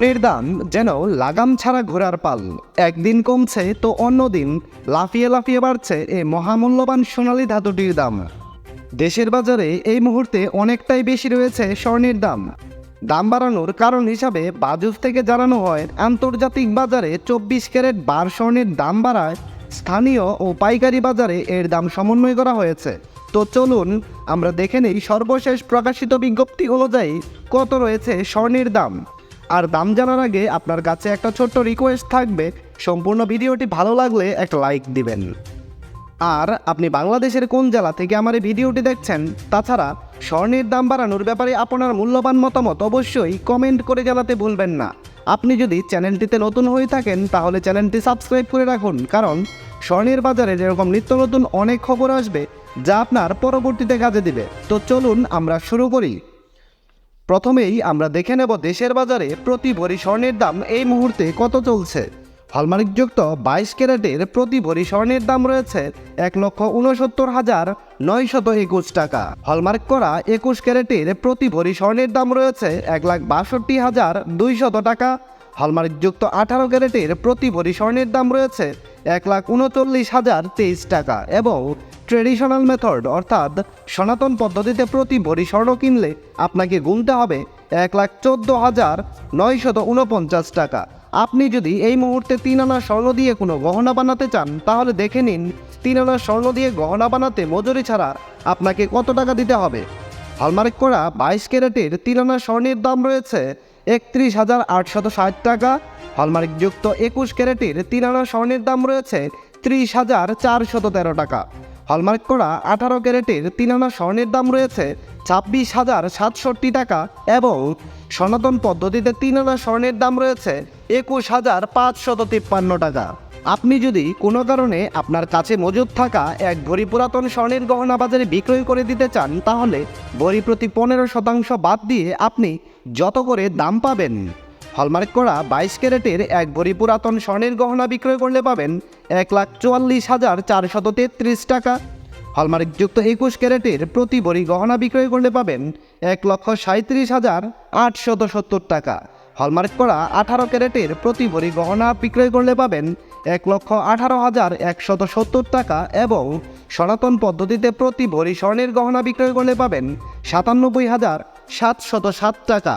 এর দাম যেন লাগাম ছাড়া ঘোরার পাল। একদিন কমছে তো অন্যদিন লাফিয়ে লাফিয়ে বাড়ছে এই মহামূল্যবান সোনালী ধাতুটির দাম। দেশের বাজারে এই মুহূর্তে অনেকটাই বেশি রয়েছে স্বর্ণের দাম। দাম বাড়ানোর কারণ হিসাবে বাজুস থেকে জানানো হয়, আন্তর্জাতিক বাজারে চব্বিশ ক্যারেট বার স্বর্ণের দাম বাড়ায়। স্থানীয় ও পাইকারি বাজারে এর দাম সমন্বয় করা হয়েছে। তো চলুন, আমরা দেখে নেই সর্বশেষ প্রকাশিত বিজ্ঞপ্তি অনুযায়ী কত রয়েছে স্বর্ণের দাম। আর দাম জানার আগে আপনার কাছে একটা ছোট্ট রিকোয়েস্ট থাকবে। সম্পূর্ণ ভিডিওটি ভালো লাগলে একটা লাইক দিবেন। আর আপনি বাংলাদেশের কোন জেলা থেকে আমার এই ভিডিওটি দেখছেন, তাছাড়া স্বর্ণের দাম বাড়ানোর ব্যাপারে আপনার মূল্যবান মতামত অবশ্যই কমেন্ট করে জানাতে ভুলবেন না। আপনি যদি চ্যানেলটিতে নতুন হয়ে থাকেন, তাহলে চ্যানেলটি সাবস্ক্রাইব করে রাখুন, কারণ স্বর্ণের বাজারে যেরকম নিত্য নতুন অনেক খবর আসবে, যা আপনার পরবর্তীতে কাজে দিবে। তো চলুন আমরা শুরু করি। প্রথমেই আমরা দেখে নেব দেশের বাজারে প্রতি ভরি স্বর্ণের দাম এই মুহূর্তে কত চলছে। হলমার্কযুক্ত বাইশ ক্যারেটের প্রতি ভরি স্বর্ণের দাম রয়েছে এক লক্ষ উনসত্তর হাজার নয়শত একুশ টাকা। হলমার্ক করা একুশ ক্যারেটের প্রতি ভরি স্বর্ণের দাম রয়েছে এক লাখ বাষট্টি হাজার দুইশত টাকা। হলমার্কযুক্ত আঠারো ক্যারেটের প্রতি ভরি স্বর্ণের দাম রয়েছে এক লাখ উনচল্লিশ হাজার তেইশ টাকা এবং ট্রেডিশনাল মেথড অর্থাৎ সনাতন পদ্ধতিতে প্রতি ভরি স্বর্ণ কিনলে আপনাকে গুনতে হবে এক লাখ চোদ্দ হাজার নয়শত উনপঞ্চাশ টাকা। আপনি যদি এই মুহূর্তে তিন আনা স্বর্ণ দিয়ে কোনো গহনা বানাতে চান, তাহলে দেখে নিন তিন আনা স্বর্ণ দিয়ে গহনা বানাতে মজুরি ছাড়া আপনাকে কত টাকা দিতে হবে? হলমার্ক করা বাইশ ক্যারেটের তিন আনা স্বর্ণের দাম রয়েছে একত্রিশ হাজার আটশত ষাট টাকা হলমার্কযুক্ত একুশ ক্যারেটের তিন আনা স্বর্ণের দাম রয়েছে ত্রিশ হাজার চারশত তেরো টাকা। হলমার্ক করা আঠারো ক্যারেটের তিন আনা স্বর্ণের দাম রয়েছে ছাব্বিশ হাজার সাতষট্টি টাকা এবং সনাতন পদ্ধতিতে তিন আনা স্বর্ণের দাম রয়েছে একুশ হাজার পাঁচশত তিপ্পান্ন টাকা। আপনি যদি কোনো কারণে আপনার কাছে মজুদ থাকা এক ভরি পুরাতন স্বর্ণের গহনা বাজারে বিক্রয় করে দিতে চান, তাহলে ভরি প্রতি পনেরো শতাংশ বাদ দিয়ে আপনি যত করে দাম পাবেন হলমার্ক করা বাইশ ক্যারেটের এক ভরি পুরাতন স্বর্ণের গহনা বিক্রয় করলে পাবেন এক লাখ চুয়াল্লিশ হাজার চারশত তেত্রিশ টাকা। হলমার্কযুক্ত একুশ ক্যারেটের প্রতি ভরি গহনা বিক্রয় করলে পাবেন এক লক্ষ সাঁত্রিশ হাজার আটশত সত্তর টাকা। হলমার্ক করা আঠারো ক্যারেটের প্রতি ভরি গহনা বিক্রয় করলে পাবেন এক লক্ষ আঠারো হাজার একশত সত্তর টাকা এবং সনাতন পদ্ধতিতে প্রতি ভরি স্বর্ণের গহনা বিক্রয় করলে পাবেন সাতানব্বই হাজার সাতশত সাত টাকা।